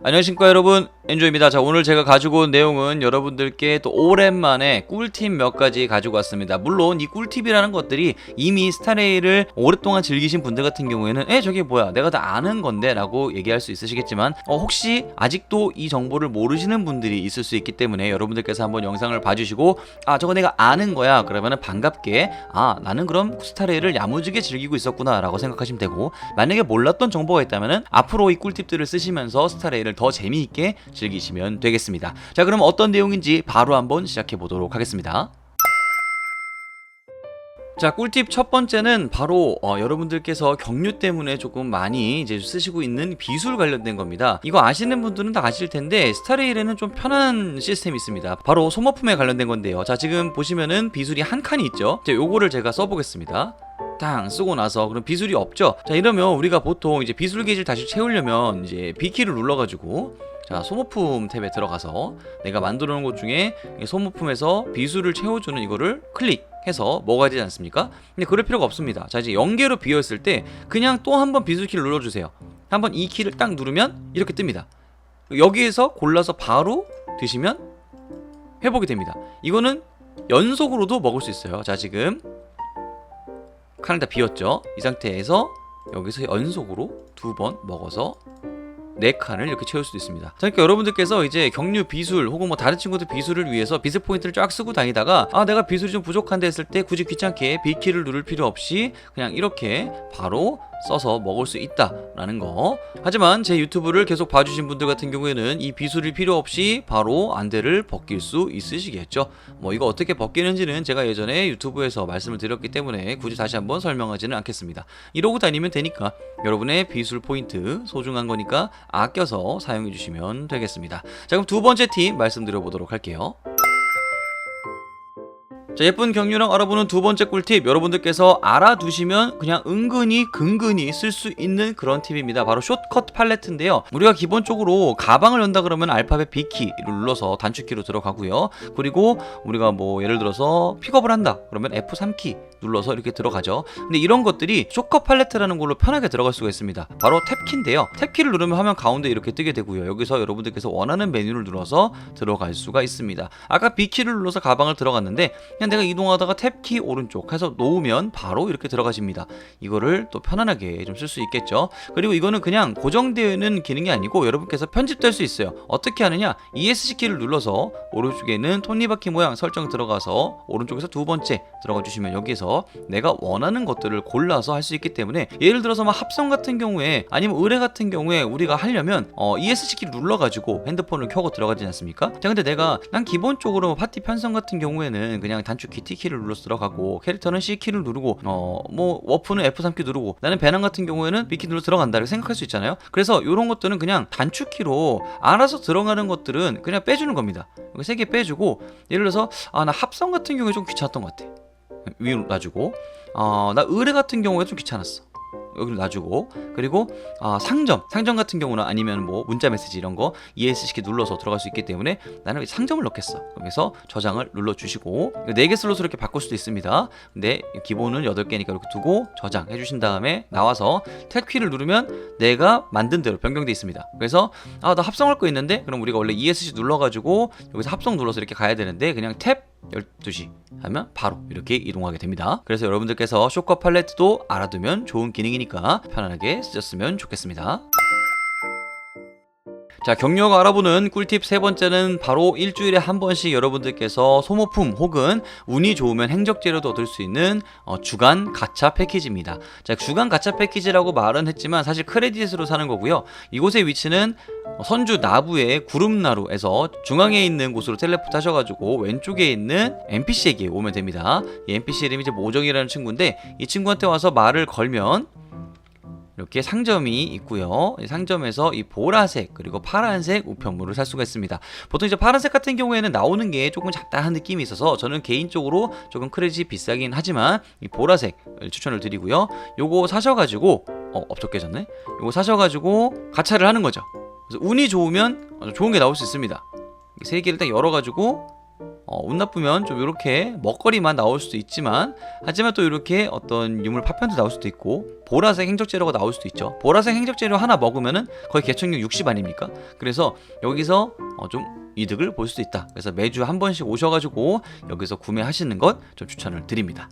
안녕하십니까 여러분 엔조입니다. 자 오늘 제가 가지고 온 내용은 여러분들께 또 오랜만에 꿀팁 몇 가지 가지고 왔습니다. 물론 이 꿀팁이라는 것들이 이미 스타레이를 오랫동안 즐기신 분들 같은 경우에는 에 저게 뭐야? 내가 다 아는 건데? 라고 얘기할 수 있으시겠지만 어, 혹시 아직도 이 정보를 모르시는 분들이 있을 수 있기 때문에 여러분들께서 한번 영상을 봐주시고 아 저거 내가 아는 거야. 그러면은 반갑게 아 나는 그럼 스타레이를 야무지게 즐기고 있었구나. 라고 생각하시면 되고 만약에 몰랐던 정보가 있다면은 앞으로 이 꿀팁들을 쓰시면서 스타레이를 더 재미있게 즐기시면 되겠습니다. 자, 그럼 어떤 내용인지 바로 한번 시작해 보도록 하겠습니다. 자, 꿀팁 첫 번째는 바로 어, 여러분들께서 경유 때문에 조금 많이 이제 쓰시고 있는 비술 관련된 겁니다. 이거 아시는 분들은 다 아실 텐데 스타레일에는 좀 편한 시스템이 있습니다. 바로 소모품에 관련된 건데요. 자, 지금 보시면은 비술이 한 칸이 있죠. 자, 요거를 제가 써보겠습니다. 땅 쓰고 나서 그럼 비술이 없죠. 자 이러면 우리가 보통 이제 비술 게이지를 다시 채우려면 이제 B키를 눌러가지고 자 소모품 탭에 들어가서 내가 만들어 놓은 것 중에 이 소모품에서 비술을 채워주는 이거를 클릭해서 먹어야 되지 않습니까? 근데 그럴 필요가 없습니다. 자 이제 연계로 비어있을 때 그냥 또 한 번 비술 키를 눌러주세요. 한번 이 키를 딱 누르면 이렇게 뜹니다. 여기에서 골라서 바로 드시면 회복이 됩니다. 이거는 연속으로도 먹을 수 있어요. 자 지금 칸을 다 비웠죠. 이 상태에서 여기서 연속으로 두 번 먹어서 네 칸을 이렇게 채울 수도 있습니다. 자, 그러니까 여러분들께서 이제 경류 비술 혹은 뭐 다른 친구들 비술을 위해서 비술 포인트를 쫙 쓰고 다니다가 아 내가 비술이 좀 부족한데 했을 때 굳이 귀찮게 B키를 누를 필요 없이 그냥 이렇게 바로 써서 먹을 수 있다라는 거. 하지만 제 유튜브를 계속 봐주신 분들 같은 경우에는 이 비술이 필요 없이 바로 안대를 벗길 수 있으시겠죠. 뭐 이거 어떻게 벗기는지는 제가 예전에 유튜브에서 말씀을 드렸기 때문에 굳이 다시 한번 설명하지는 않겠습니다. 이러고 다니면 되니까 여러분의 비술 포인트 소중한 거니까 아껴서 사용해 주시면 되겠습니다. 자 그럼 두 번째 팁 말씀드려 보도록 할게요. 자, 예쁜 경유랑 알아보는 두 번째 꿀팁 여러분들께서 알아두시면 그냥 은근히 근근히 쓸 수 있는 그런 팁입니다. 바로 숏컷 팔레트인데요. 우리가 기본적으로 가방을 연다 그러면 알파벳 B키를 눌러서 단축키로 들어가고요. 그리고 우리가 뭐 예를 들어서 픽업을 한다 그러면 F3키 눌러서 이렇게 들어가죠. 근데 이런 것들이 숏컷 팔레트라는 걸로 편하게 들어갈 수가 있습니다. 바로 탭키인데요. 탭키를 누르면 화면 가운데 이렇게 뜨게 되고요. 여기서 여러분들께서 원하는 메뉴를 눌러서 들어갈 수가 있습니다. 아까 B키를 눌러서 가방을 들어갔는데 그냥 내가 이동하다가 탭키 오른쪽 해서 놓으면 바로 이렇게 들어가십니다. 이거를 또 편안하게 좀 쓸 수 있겠죠. 그리고 이거는 그냥 고정되어 있는 기능이 아니고 여러분께서 편집될 수 있어요. 어떻게 하느냐? ESC 키를 눌러서 오른쪽에 있는 톱니바퀴 모양 설정 들어가서 오른쪽에서 두 번째 들어가 주시면 여기에서 내가 원하는 것들을 골라서 할 수 있기 때문에 예를 들어서 막 합성 같은 경우에 아니면 의뢰 같은 경우에 우리가 하려면 어, ESC 키를 눌러가지고 핸드폰을 켜고 들어가지 않습니까? 자 근데 내가 난 기본적으로 파티 편성 같은 경우에는 그냥 단축 키 T키를 눌러서 들어가고 캐릭터는 C키를 누르고 어 뭐 워프는 F3키 누르고 나는 배낭 같은 경우에는 B키 눌러 들어간다 이렇게 생각할 수 있잖아요. 그래서 이런 것들은 그냥 단축키로 알아서 들어가는 것들은 그냥 빼주는 겁니다. 세 개 빼주고 예를 들어서 아 나 합성 같은 경우에 좀 귀찮았던 것 같아. 위로 놔주고 어 나 의뢰 같은 경우에 좀 귀찮았어. 여기를 놔주고 그리고 아, 상점 상점 같은 경우는 아니면 뭐 문자 메시지 이런 거 ESC 눌러서 들어갈 수 있기 때문에 나는 상점을 넣겠어. 그래서 저장을 눌러 주시고 4개 슬롯으로 이렇게 바꿀 수도 있습니다. 근데 기본은 8개니까 이렇게 두고 저장해 주신 다음에 나와서 탭 키를 누르면 내가 만든 대로 변경돼 있습니다. 그래서 아 나 합성할 거 있는데? 그럼 우리가 원래 ESC 눌러가지고 여기서 합성 눌러서 이렇게 가야 되는데 그냥 탭 12시 하면 바로 이렇게 이동하게 됩니다. 그래서 여러분들께서 쇼커 팔레트도 알아두면 좋은 기능이니까 편안하게 쓰셨으면 좋겠습니다. 자, 경력 알아보는 꿀팁 세 번째는 바로 일주일에 한 번씩 여러분들께서 소모품 혹은 운이 좋으면 행적재료도 얻을 수 있는 어, 주간 가차 패키지입니다. 자, 주간 가차 패키지라고 말은 했지만 사실 크레딧으로 사는 거고요. 이곳의 위치는 선주 나부의 구름나루에서 중앙에 있는 곳으로 텔레포트 하셔가지고 왼쪽에 있는 NPC에게 오면 됩니다. 이 NPC 이름이 이제 모정이라는 친구인데 이 친구한테 와서 말을 걸면 이렇게 상점이 있고요. 이 상점에서 이 보라색 그리고 파란색 우편물을 살 수가 있습니다. 보통 이제 파란색 같은 경우에는 나오는 게 조금 잡다한 느낌이 있어서 저는 개인적으로 조금 크레딧이 비싸긴 하지만 이 보라색 추천을 드리고요. 요거 사셔가지고 어 업적 깨졌네. 요거 사셔가지고 가차를 하는 거죠. 그래서 운이 좋으면 좋은 게 나올 수 있습니다. 세 개를 딱 열어가지고 어, 운 나쁘면 좀 이렇게 먹거리만 나올 수도 있지만 하지만 또 이렇게 어떤 유물 파편도 나올 수도 있고 보라색 행적재료가 나올 수도 있죠. 보라색 행적재료 하나 먹으면은 거의 개척률 60 아닙니까? 그래서 여기서 어, 좀 이득을 볼 수도 있다. 그래서 매주 한 번씩 오셔가지고 여기서 구매하시는 것 좀 추천을 드립니다.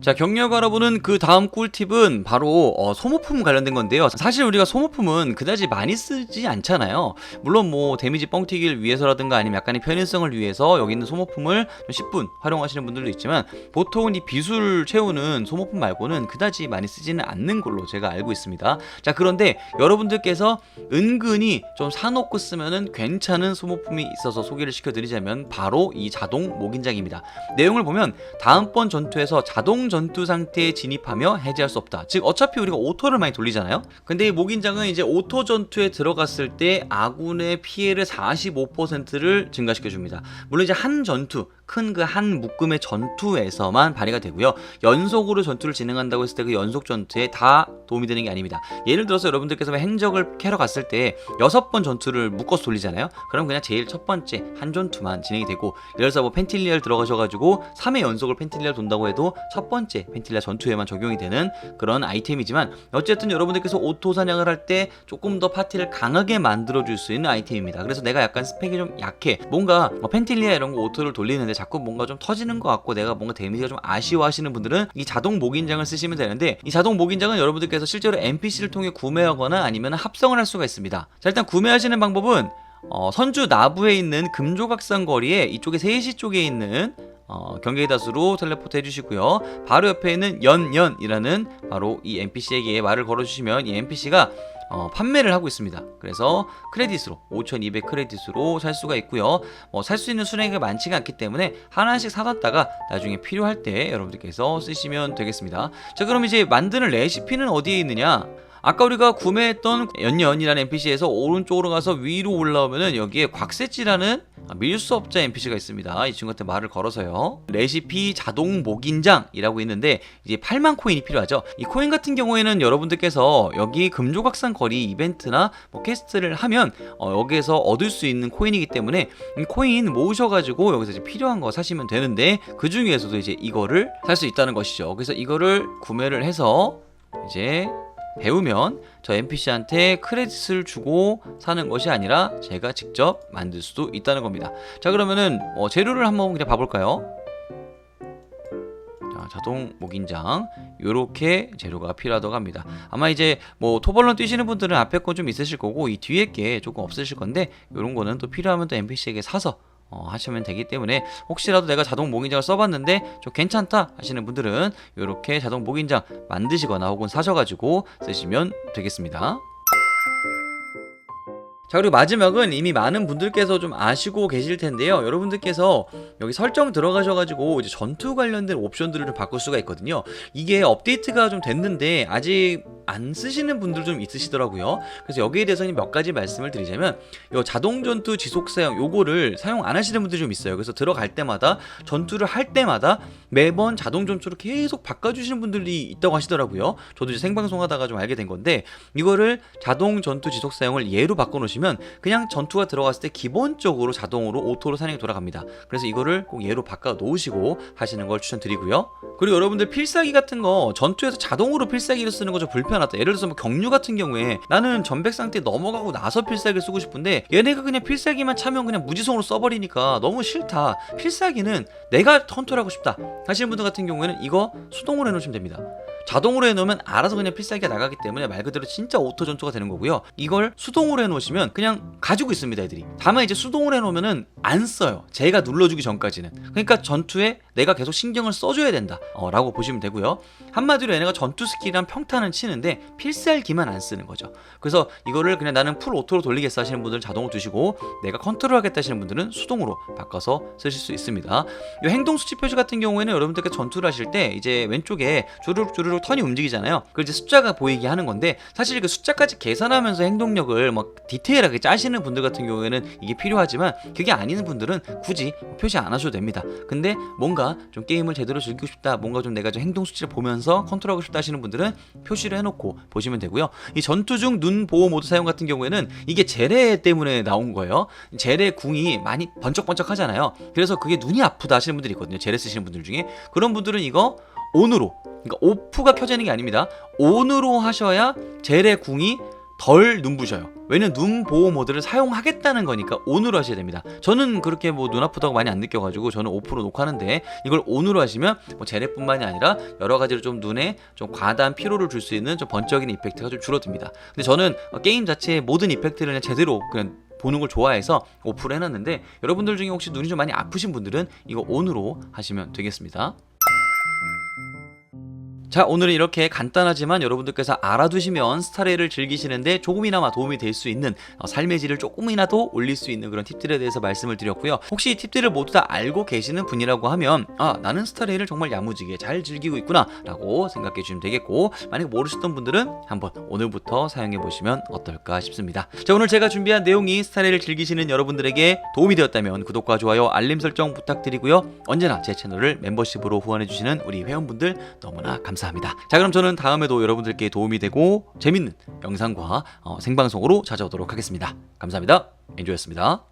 자 경력 알아보는 그 다음 꿀팁은 바로 어, 소모품 관련된 건데요. 사실 우리가 소모품은 그다지 많이 쓰지 않잖아요. 물론 뭐 데미지 뻥튀기를 위해서라든가 아니면 약간의 편의성을 위해서 여기 있는 소모품을 좀 10분 활용하시는 분들도 있지만 보통은 이 비술 채우는 소모품 말고는 그다지 많이 쓰지는 않는 걸로 제가 알고 있습니다. 자 그런데 여러분들께서 은근히 좀 사놓고 쓰면은 괜찮은 소모품이 있어서 소개를 시켜드리자면 바로 이 자동 목인장입니다. 내용을 보면 다음번 전투에서 자동 전투 상태에 진입하며 해제할 수 없다. 즉 어차피 우리가 오토를 많이 돌리잖아요. 근데 이 목인장은 이제 오토 전투에 들어갔을 때 아군의 피해를 45%를 증가시켜 줍니다. 물론 이제 한 전투 큰 그 한 묶음의 전투에서만 발휘가 되고요. 연속으로 전투를 진행한다고 했을 때 그 연속 전투에 다 도움이 되는 게 아닙니다. 예를 들어서 여러분들께서 행적을 캐러 갔을 때 여섯 번 전투를 묶어서 돌리잖아요. 그럼 그냥 제일 첫 번째 한 전투만 진행이 되고 예를 들어서 뭐 펜틸리얼 들어가셔가지고 3회 연속을 펜틸리얼 돈다고 해도 첫 번째 펜틸리얼 전투에만 적용이 되는 그런 아이템이지만 어쨌든 여러분들께서 오토 사냥을 할 때 조금 더 파티를 강하게 만들어줄 수 있는 아이템입니다. 그래서 내가 약간 스펙이 좀 약해. 뭔가 뭐 펜틸리아 이런 거 오토를 돌리는데 자꾸 뭔가 좀 터지는 것 같고 내가 뭔가 데미지가 좀 아쉬워하시는 분들은 이 자동 목인장을 쓰시면 되는데 이 자동 목인장은 여러분들께서 실제로 NPC를 통해 구매하거나 아니면 합성을 할 수가 있습니다. 자 일단 구매하시는 방법은 어, 선주 나부에 있는 금조각산 거리에 이쪽에 3시 쪽에 있는 어, 경계다수로 텔레포트 해주시고요. 바로 옆에 있는 연연이라는 바로 이 NPC에게 말을 걸어주시면 이 NPC가 어, 판매를 하고 있습니다. 그래서 크레딧으로 5,200 크레딧으로 살 수가 있고요. 뭐 살 수 있는 수량이 많지가 않기 때문에 하나씩 사놨다가 나중에 필요할 때 여러분들께서 쓰시면 되겠습니다. 자 그럼 이제 만드는 레시피는 어디에 있느냐? 아까 우리가 구매했던 연연이라는 NPC에서 오른쪽으로 가서 위로 올라오면은 여기에 곽새찌라는 밀수업자 NPC가 있습니다. 이 친구한테 말을 걸어서요. 레시피 자동 목인장이라고 있는데 이제 8만 코인이 필요하죠. 이 코인 같은 경우에는 여러분들께서 여기 금조각산 거리 이벤트나 뭐 퀘스트를 하면 어, 여기에서 얻을 수 있는 코인이기 때문에 이 코인 모으셔가지고 여기서 이제 필요한 거 사시면 되는데 그 중에서도 이제 이거를 살 수 있다는 것이죠. 그래서 이거를 구매를 해서 이제 배우면 저 NPC한테 크레딧을 주고 사는 것이 아니라 제가 직접 만들 수도 있다는 겁니다. 자 그러면은 어, 재료를 한번 그냥 봐볼까요? 자, 자동 목인장 요렇게 재료가 필요하다고 합니다. 아마 이제 뭐 토벌런 뛰시는 분들은 앞에 건 좀 있으실 거고 이 뒤에 게 조금 없으실 건데 요런 거는 또 필요하면 또 NPC에게 사서 어, 하시면 되기 때문에 혹시라도 내가 자동 목인장을 써봤는데 좀 괜찮다 하시는 분들은 이렇게 자동 목인장 만드시거나 혹은 사셔가지고 쓰시면 되겠습니다. 자 그리고 마지막은 이미 많은 분들께서 좀 아시고 계실 텐데요. 여러분들께서 여기 설정 들어가셔가지고 이제 전투 관련된 옵션들을 좀 바꿀 수가 있거든요. 이게 업데이트가 좀 됐는데 아직 안 쓰시는 분들 좀 있으시더라고요. 그래서 여기에 대해서는 몇 가지 말씀을 드리자면 요 자동 전투 지속 사용 요거를 사용 안 하시는 분들이 좀 있어요. 그래서 들어갈 때마다 전투를 할 때마다 매번 자동 전투를 계속 바꿔 주시는 분들이 있다고 하시더라고요. 저도 이제 생방송 하다가 좀 알게 된 건데 이거를 자동 전투 지속 사용을 예로 바꿔 놓으시면 그냥 전투가 들어갔을 때 기본적으로 자동으로 오토로 사냥이 돌아갑니다. 그래서 이거를 꼭 예로 바꿔 놓으시고 하시는 걸 추천드리고요. 그리고 여러분들 필살기 같은 거 전투에서 자동으로 필살기를 쓰는 거 좀 불편 하다. 예를 들어서 뭐 경류 같은 경우에 나는 전백 상태 넘어가고 나서 필살기를 쓰고 싶은데 얘네가 그냥 필살기만 차면 그냥 무지성으로 써버리니까 너무 싫다. 필살기는 내가 컨트롤하고 싶다. 하시는 분들 같은 경우에는 이거 수동으로 해놓으시면 됩니다. 자동으로 해놓으면 알아서 그냥 필살기가 나가기 때문에 말 그대로 진짜 오토 전투가 되는 거고요. 이걸 수동으로 해놓으시면 그냥 가지고 있습니다, 애들이. 다만 이제 수동으로 해놓으면은 안 써요. 제가 눌러주기 전까지는. 그러니까 전투에 내가 계속 신경을 써줘야 된다. 어, 라고 보시면 되고요. 한마디로 얘네가 전투 스킬이랑 평타는 치는데 필살기만 안 쓰는 거죠. 그래서 이거를 그냥 나는 풀 오토로 돌리겠어 하시는 분들은 자동으로 두시고 내가 컨트롤 하겠다 하시는 분들은 수동으로 바꿔서 쓰실 수 있습니다. 이 행동 수치 표시 같은 경우에는 여러분들께 전투를 하실 때 이제 왼쪽에 주르륵 주르륵 갈수록 턴이 움직이잖아요. 그걸 이제 숫자가 보이게 하는 건데 사실 그 숫자까지 계산하면서 행동력을 막 디테일하게 짜시는 분들 같은 경우에는 이게 필요하지만 그게 아닌 분들은 굳이 표시 안 하셔도 됩니다. 근데 뭔가 좀 게임을 제대로 즐기고 싶다, 뭔가 좀 내가 좀 행동 수치를 보면서 컨트롤하고 싶다 하시는 분들은 표시를 해놓고 보시면 되고요. 이 전투 중 눈 보호 모드 사용 같은 경우에는 이게 제레 때문에 나온 거예요. 제레 궁이 많이 번쩍번쩍 하잖아요. 그래서 그게 눈이 아프다 하시는 분들이 있거든요. 제레 쓰시는 분들 중에 그런 분들은 이거 온으로 그러니까 오프가 켜져 있는 게 아닙니다. 온으로 하셔야 제레 궁이 덜 눈부셔요. 왜냐면 눈 보호 모드를 사용하겠다는 거니까 온으로 하셔야 됩니다. 저는 그렇게 뭐 눈 아프다고 많이 안 느껴가지고 저는 오프로 놓고 하는데 이걸 온으로 하시면 뭐 제레뿐만이 아니라 여러 가지로 좀 눈에 좀 과다한 피로를 줄 수 있는 좀 번쩍이는 이펙트가 좀 줄어듭니다. 근데 저는 게임 자체의 모든 이펙트를 그냥 제대로 그냥 보는 걸 좋아해서 오프를 해놨는데 여러분들 중에 혹시 눈이 좀 많이 아프신 분들은 이거 온으로 하시면 되겠습니다. 자 오늘은 이렇게 간단하지만 여러분들께서 알아두시면 스타레이를 즐기시는데 조금이나마 도움이 될 수 있는 어, 삶의 질을 조금이나도 올릴 수 있는 그런 팁들에 대해서 말씀을 드렸고요. 혹시 이 팁들을 모두 다 알고 계시는 분이라고 하면 아 나는 스타레이를 정말 야무지게 잘 즐기고 있구나 라고 생각해 주시면 되겠고 만약 모르셨던 분들은 한번 오늘부터 사용해 보시면 어떨까 싶습니다. 자 오늘 제가 준비한 내용이 스타레이를 즐기시는 여러분들에게 도움이 되었다면 구독과 좋아요 알림 설정 부탁드리고요. 언제나 제 채널을 멤버십으로 후원해 주시는 우리 회원분들 너무나 감사합니다. 자 그럼 저는 다음에도 여러분들께 도움이 되고 재밌는 영상과 어, 생방송으로 찾아오도록 하겠습니다. 감사합니다. 엔조였습니다.